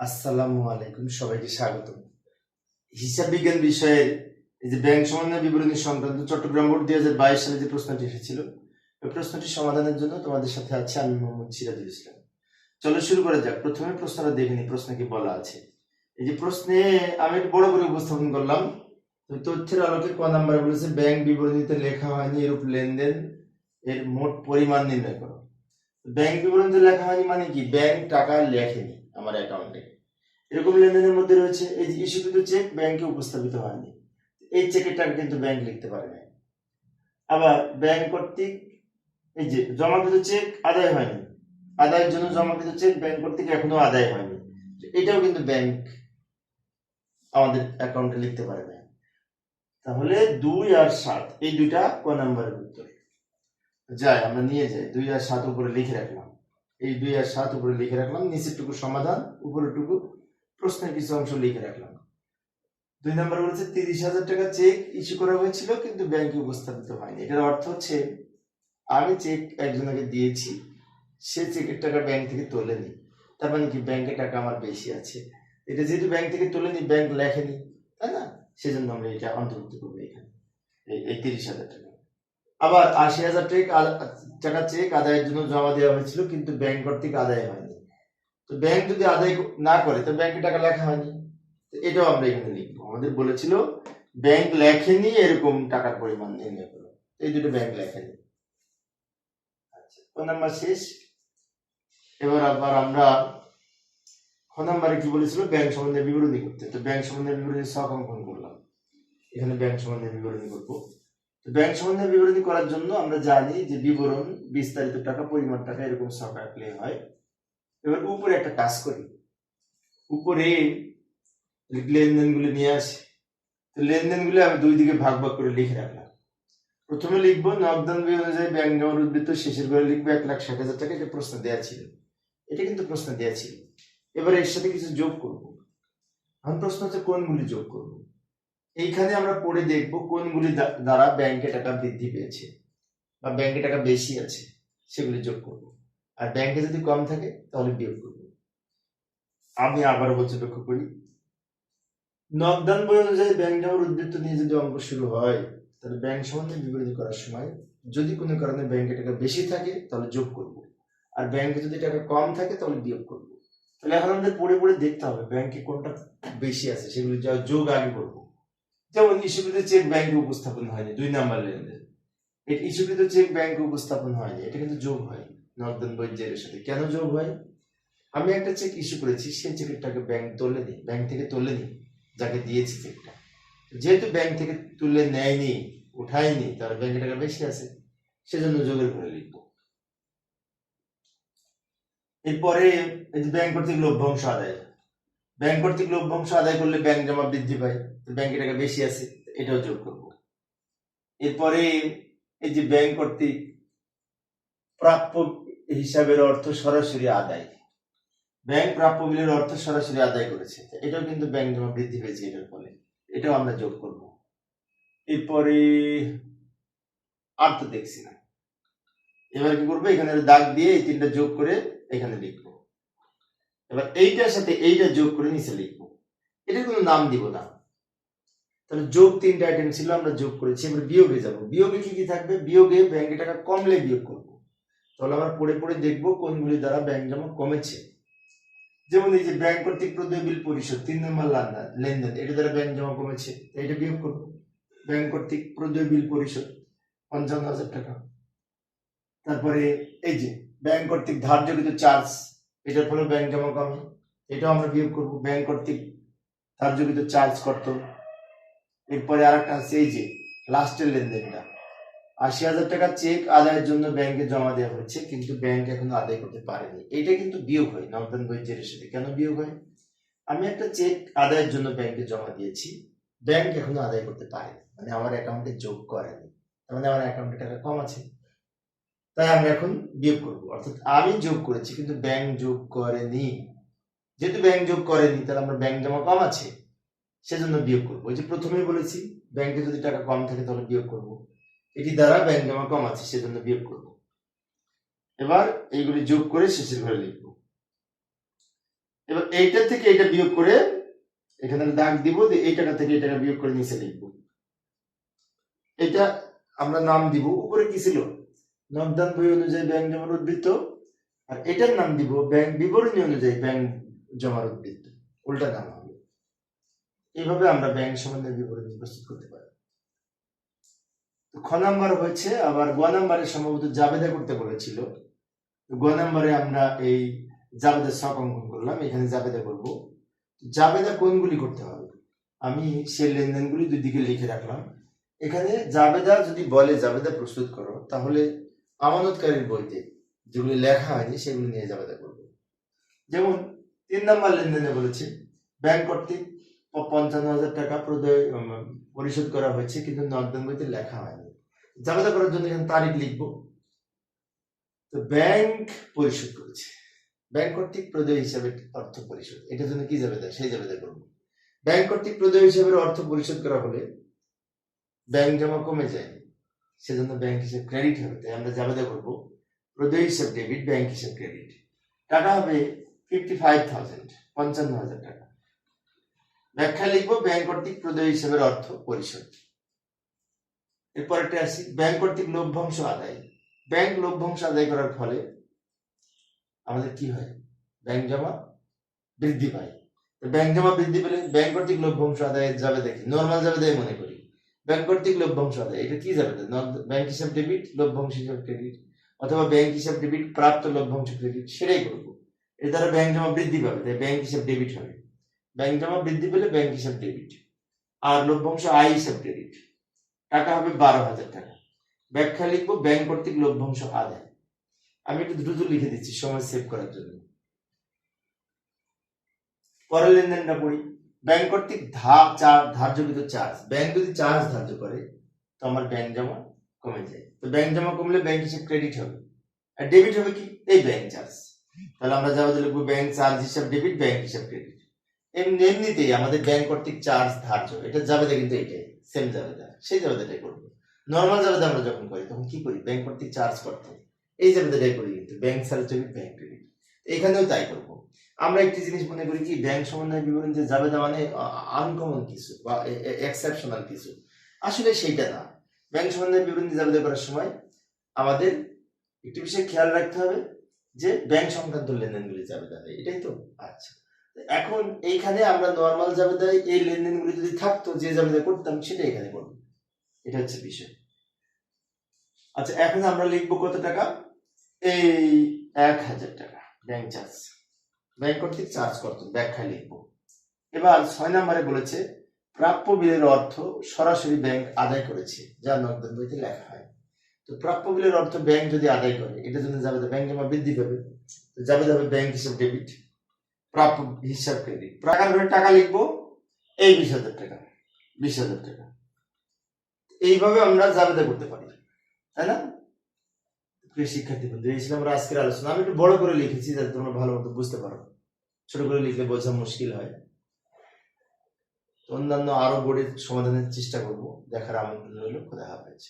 আসসালামু আলাইকুম, সবাইকে স্বাগত হিসাব বিজ্ঞান বিষয়ের এই যে ব্যাংক সমন্বয় বিবরণী সংক্রান্ত চট্টগ্রাম বোর্ড দুই হাজার বাইশ সালে যে প্রশ্নটি এসেছিল ওই প্রশ্নটি সমাধানের জন্য তোমাদের সাথে আছে আমি মোহাম্মদ সিরাজুল ইসলাম। চলো শুরু করা যাক। প্রথমে প্রশ্নটা দেখে প্রশ্নে কি বলা আছে। এই যে প্রশ্নে আমি একটু বড় করে উপস্থাপন করলাম। তথ্যের আলোকে ক নাম্বার বলেছে, ব্যাংক বিবরণীতে লেখা হয়নি এরূপ লেনদেন, এর মোট পরিমাণ নির্ণয় করো। ব্যাংক বিবরণীতে লেখা হয়নি মানে কি? ব্যাংক টাকা লেখেনি। আমার অ্যাকাউন্টে এরকম লেনদেনের মধ্যে রয়েছে, এই যে ইস্যুকৃত চেক ব্যাংকে উপস্থাপিত হয়নি। এই চেকের টাকা কিন্তু ব্যাংক লিখতে পারে না আবার ব্যাংক কর্তৃক এই যে জমাকৃত চেক আদায় হয়নি। আদায়ের জন্য জমাকৃত চেক ব্যাংক কর্তৃক এখনও আদায় হয়নি। এটাও কিন্তু ব্যাংক আমাদের অ্যাকাউন্টে লিখতে পারে না তাহলে দুই আর সাত, এই দুইটা ক নাম্বারের উত্তর? যাই, আমরা নিয়ে যাই। দুই আর সাত উপরে লিখে রাখলাম। এই দুই আর সাত উপরে লিখে রাখলাম, নিচেরটুকু সমাধান, উপরেরটুকু প্রশ্নের কিছু অংশ লিখে রাখলাম। দুই নম্বর বলছে, তিরিশ হাজার টাকা চেক ইস্যু করা হয়েছিল, কিন্তু ব্যাংকে উপস্থাপিত হয়নি। এটার অর্থ হচ্ছে আমি চেক একজনকে দিয়েছি, সে চেকের টাকা ব্যাংক থেকে তোলেনি। তার মানে কি ব্যাংকে টাকা আমার বেশি আছে। এটা যেহেতু ব্যাংক থেকে তোলেনি ব্যাংক লেখেনি, তাই না? সেজন্য আমরা এটা অন্তর্ভুক্ত করব এখানে, এই- এই তিরিশ হাজার টাকা। আবার আশি হাজার টাকা চেক আদায়ের জন্য জমা দেওয়া হয়েছিল, কিন্তু ব্যাংক কর্তৃক আদায় হয়নি। তো ব্যাংক যদি আদায় না করে, তো ব্যাংকে টাকা লেখা হয়নি। এটাও আমরা এখানে লিখব। আমাদের বলেছিল ব্যাংক লেখেনি, এরকম টাকার পরিমাণ নির্ণয় এই দুটো ব্যাংক লেখেনি। আচ্ছা নাম্বার শেষ? এবার আবার আমরা খ নাম্বারে কি বলেছিল? ব্যাংক সম্বন্ধে বিবরণী করতে। তো ব্যাংক সম্বন্ধে বিবরণী ছক অঙ্কন করলাম? এখানে ব্যাংক সম্বন্ধে বিবরণী করব। ব্যাংক সম্বন্ধে বিবরণী করার জন্য আমরা জানি যে বিবরণ, বিস্তারিত টাকা, পরিমাণ টাকা এরকম ছক আঁকলে হয়। এবার উপরে একটা কাজ করি। উপরে লেনদেনগুলি নিয়ে আসি, তো লেনদেনগুলি আমি দুই দিকে ভাগ ভাগ করে লিখে রাখলাম। প্রথমে লিখব নগদান বই অনুযায়ী ব্যাংক জমার উদ্বৃত্ত শেষের ঘরে লিখব এক লাখ ষাট হাজার টাকা, এটা প্রশ্ন দেওয়া ছিল। এটা কিন্তু প্রশ্ন দেওয়া ছিল। এবার এর সাথে কিছু যোগ করব। এখন প্রশ্ন হচ্ছে কোনগুলি যোগ করব? এইখানে আমরা পড়ে দেখব কোনগুলি দ্বা- দ্বারা ব্যাংকে টাকা বৃদ্ধি পেয়েছে বা ব্যাংকে টাকা বেশি আছে, সেগুলি যোগ করব। আর ব্যাংকে যদি কম থাকে, তাহলে বিয়োগ করব। আমি আবার বলছি, লক্ষ্য করি। নগদান বই অনুযায়ী ব্যাংক জমার উদ্বৃত্ত নিয়ে যদি অঙ্ক শুরু হয়, তাহলে ব্যাংক সম্বন্ধে বিবৃতি করার সময় যদি কোনো কারণে ব্যাংকে টাকা বেশি থাকে, তাহলে যোগ করব। আর ব্যাংকে যদি টাকা কম থাকে, তাহলে বিয়োগ করব। তাহলে এখন আমাদের পড়ে পড়ে দেখতে হবে ব্যাংকে কোনটা বেশি আছে, সেগুলি যা যোগ আগে করব। যেমন ইস্যুকৃত চেক ব্যাংকে উপস্থাপন হয়নি, দুই নাম্বার লেনদেন। ইস্যুকৃত চেক ব্যাংকে উপস্থাপন হয়নি, এটা কিন্তু যোগ হয় নগদান বৈদ্যের সাথে। কেন যোগ হয়? আমি একটা চেক ইস্যু করেছি, সেই চেকের টাকা ব্যাংক তোলেনি ব্যাংক থেকে তোলেনি যাকে দিয়েছি চেকটা যেহেতু ব্যাংক থেকে তুলে নেয়নি, উঠায়নি, তার ব্যাংকে টাকা বেশি আছে, সেজন্য যোগের করে লিখব। এরপরে ব্যাংক কর্তৃক লভ্যাংশ আদায়। ব্যাংক কর্তৃক লভ্যাংশ আদায় করলে ব্যাংক জমা বৃদ্ধি পায়। তো ব্যাংকে টাকা বেশি আছে, এটাও যোগ করব। এরপরে এই যে ব্যাংক কর্তৃক প্রাপ্য হিসাবের অর্থ সরাসরি আদায়। ব্যাংক প্রাপ্য বিলের অর্থ সরাসরি আদায় করেছে। এটাও কিন্তু ব্যাংক জমা বৃদ্ধি পেয়েছে এটার ফলে। এটাও আমরা যোগ করব। এরপরে আর তো দেখছি না। এবার কি করব? এখানে দাগ দিয়ে এই তিনটা যোগ করে এখানে লিখব। এবার এইটার সাথে এইটা যোগ করে নিচে লিখব। এটা কোনো নাম দিব না। তাহলে যোগ তিনটা আইটেম ছিল, আমরা যোগ করেছি, এবার বিয়োগে যাব। বিয়োগে কি কি থাকবে? বিয়োগে ব্যাংকে টাকা কমলে বিয়োগ করব। তাহলে আমরা পড়ে পড়ে দেখব কোনগুলি দ্বারা ব্যাংক জমা কমেছে। যেমন এই যে ব্যাংক কর্তৃক প্রদেয় বিল পরিশোধ, তিন নম্বর লেনদেন লেনদেন, এটা দ্বারা ব্যাংক জমা কমেছে এটা বিয়োগ করব। ব্যাংক কর্তৃক প্রদেয় বিল পরিশোধ, পঞ্চান্ন হাজার টাকা। তারপরে এই যে ব্যাংক কর্তৃক ধার্যকৃত চার্জ এটার ফলে ব্যাংক জমা কমে এটাও আমরা বিয়োগ করব। ব্যাংক কর্তৃক তার ধার্যকৃত চার্জ করত। এরপরে আর একটা আছে, এই যে লাস্টের লেনদেনটা। আশি হাজার টাকা চেক আদায়ের জন্য ব্যাংকে জমা দেওয়া হয়েছে, কিন্তু ব্যাংক এখনও আদায় করতে পারেনি। এটা কিন্তু বিয়োগ হয় নগদান বৈদ্যের সাথে। কেন বিয়োগ হয়? আমি একটা চেক আদায়ের জন্য ব্যাংকে জমা দিয়েছি ব্যাংক এখনও আদায় করতে পারেনি। মানে আমার অ্যাকাউন্টে যোগ করেনি। তার মানে আমার অ্যাকাউন্টে টাকা কম আছে। তাই আমরা এখন বিয়োগ করব। অর্থাৎ আমি যোগ করেছি, কিন্তু ব্যাংক যোগ করেনি। যেহেতু ব্যাংক যোগ করেনি, তাহলে আমরা ব্যাংক জমা কম আছে, সেজন্য বিয়োগ করব। ওই যে প্রথমেই বলেছি ব্যাংকে যদি টাকা কম থাকে, তাহলে বিয়োগ করব। এটি দ্বারা ব্যাংক জমা কম আছে, সেজন্য বিয়োগ করব। এবার এইগুলি যোগ করে শেষের ঘরে লিখব। এবার এইটা থেকে এটা বিয়োগ করে এখানে দাগ দিব, যে এই টাকা থেকে এই টাকা বিয়োগ করে নিচে লিখব। এটা আমরা নাম দিব, উপরে কি ছিল? নগদান বই অনুযায়ী ব্যাংক জমার উদ্বৃত্ত, আর এটার নাম দিব ব্যাংক বিবরণী অনুযায়ী ব্যাংক জমার উদ্বৃত্ত। উল্টা নাম হবে। এইভাবে আমরা ব্যাংক সম্বন্ধে বিবরণী প্রস্তুত করতে পারি। খ নাম্বার হয়েছে, আবার গ নাম্বারে সম্ভবত জাবেদা করতে বলেছিল। গ নাম্বারে আমরা এই জাবেদা শখ অঙ্কন করলাম, এখানে জাবেদা করব। জাবেদা কোনগুলি করতে হবে? আমি সেই লেনদেনগুলি দুই দিকে লিখে রাখলাম। এখানে জাবেদা যদি বলে, জাবেদা প্রস্তুত করো, তাহলে আমানতকারীর বইতে যেগুলি লেখা হয়নি, সেগুলি নিয়ে যাবে করব। যেমন তিন নম্বর লেনদেনে বলেছে, ব্যাংক কর্তৃক পঞ্চান্ন হাজার টাকা পরিশোধ করা হয়েছে, কিন্তু নগদান বইতে লেখা হয়নি। জাবেদা করার জন্য এখানে তারিখ লিখব। তো ব্যাংক পরিশোধ করেছে। ব্যাংক কর্তৃক প্রদয় হিসাবে অর্থ পরিশোধ। এটার জন্য কি জাবেদা সেই জাবেদা করব। ব্যাংক কর্তৃক প্রদয় হিসাবে অর্থ পরিশোধ করা হলে ব্যাংক জমা কমে যায়। সেজন্য ব্যাংক হিসাব ক্রেডিট হবে, তাই আমরা জাবেদা করব। প্রদয় হিসাব ডেবিট ব্যাংক হিসাব ক্রেডিট টাকা হবে ফিফটি ফাইভ থাউজেন্ড পঞ্চান্ন হাজার টাকা। ব্যাখ্যা লিখব ব্যাংক কর্তৃক প্রদয় হিসাবের অর্থ পরিশোধ। এরপর একটা আসি ব্যাংক কর্তৃক লভ্যাংশ আদায়। ব্যাংক লভ্যাংশ আদায় করার ফলে আমাদের কি হয়? ব্যাংক জমা বৃদ্ধি পায়। ব্যাংক জমা বৃদ্ধি পেলে ব্যাংক কর্তৃক লভ্যাংশ আদায় যাবে দেখি নর্মাল যাবে দেয় মনে করি। ব্যাংক কর্তৃক লভ্যাংশ আদায় এটা কি যাবে ব্যাংক হিসাব ডেবিট লভ্যাংশ হিসাব ক্রেডিট অথবা ব্যাংক হিসাব ডেবিট প্রাপ্ত লভ্যাংশ ক্রেডিট সেটাই করব। এর দ্বারা ব্যাংক জমা বৃদ্ধি পাবে, তাই ব্যাংক হিসাব ডেবিট হবে। ব্যাংক জমা বৃদ্ধি পেলে ব্যাংক হিসাব ডেবিট আর লভ্যাংশ আয় হিসাব ক্রেডিট টাকা হবে বারো হাজার টাকা। ব্যাখ্যা লিখব ব্যাংক কর্তৃক লভ্যাংশ আদায়। আমি একটু দ্রুত লিখে দিচ্ছি, সময় সেভ করার জন্য। পরের লেনদেনটা পড়ি। ব্যাংক কর্তৃক ধার চার, ধার্যকৃত চার্জ। ব্যাংক যদি চার্জ ধার্য করে, তো আমার ব্যাংক জমা কমে যায়। তো ব্যাংক জমা কমলে ব্যাংক হিসাব ক্রেডিট হবে। আর ডেবিট হবে কি? এই ব্যাংক চার্জ তাহলে আমরা যাব লিখব ব্যাংক চার্জ হিসাব ডেবিট ব্যাংক হিসাব ক্রেডিট এমনি, এমনিতেই আমাদের ব্যাংক কর্তৃক চার্জ ধার্য। এটা যাবে কিন্তু এটাই সেম যাবে সেই যাবে করব। নর্মাল যাবে আমরা যখন করি, তখন কি করি? ব্যাংক কর্তৃক চার্জ করতে এই যাবে করি কিন্তু। Bank charge debit bank credit এখানেও তাই করব। আমরা একটি জিনিস মনে করি কি ব্যাংক সমন্বয় বিবরণ যে যাবে মানে আনকমন কিছু বা এক্সেপশনাল কিছু। আসলে সেইটা না। ব্যাংক সমন্বয় বিবরণী জাবেদা করার সময় আমাদের একটি বিষয় খেয়াল রাখতে হবে যে ব্যাংক সংক্রান্ত লেনদেনগুলি জাবেদা হয়, এটাই তো? আচ্ছা। এখন এইখানে আমরা নর্মাল জাবেদায় এই লেনদেনগুলি যদি থাকতো, যে জাবেদা করতাম সেটা এখানে করব। এটা হচ্ছে বিষয়। আচ্ছা এখন আমরা লিখব কত টাকা? এই এক হাজার টাকা ব্যাংক চার্জ ব্যাংক কর্তৃক চার্জ করতো ব্যাখ্যায় লিখব। এবার ছয় নম্বরে বলেছে, প্রাপ্য বিলের অর্থ সরাসরি ব্যাংক আদায় করেছে, যা নগদ বইতে লেখা হয়। তো প্রাপ্য বিলের অর্থ ব্যাংক যদি আদায় করে এটার জন্য যাবে ব্যাংক জমা বৃদ্ধি পাবে। যাবে যাবে ব্যাংক হিসাব ডেবিট প্রাপ্য হিসাব ক্রেডিট প্রাকার করে টাকা লিখব, এই বিশ হাজার টাকা, বিশ হাজার টাকা। এইভাবে আমরা জাবেদা করতে পারি, তাই না? প্রিয় শিক্ষার্থী বন্ধু এই ছিল আমরা আজকের আলোচনা। আমি একটু বড় করে লিখেছি যাতে তোমরা ভালো মতো বুঝতে পারো। ছোট করে লিখলে বোঝা মুশকিল হয়। অন্যান্য আরও বোর্ডের সমাধানের চেষ্টা করব। দেখার আমন্ত্রণ রইল। খোদা হাফেজ।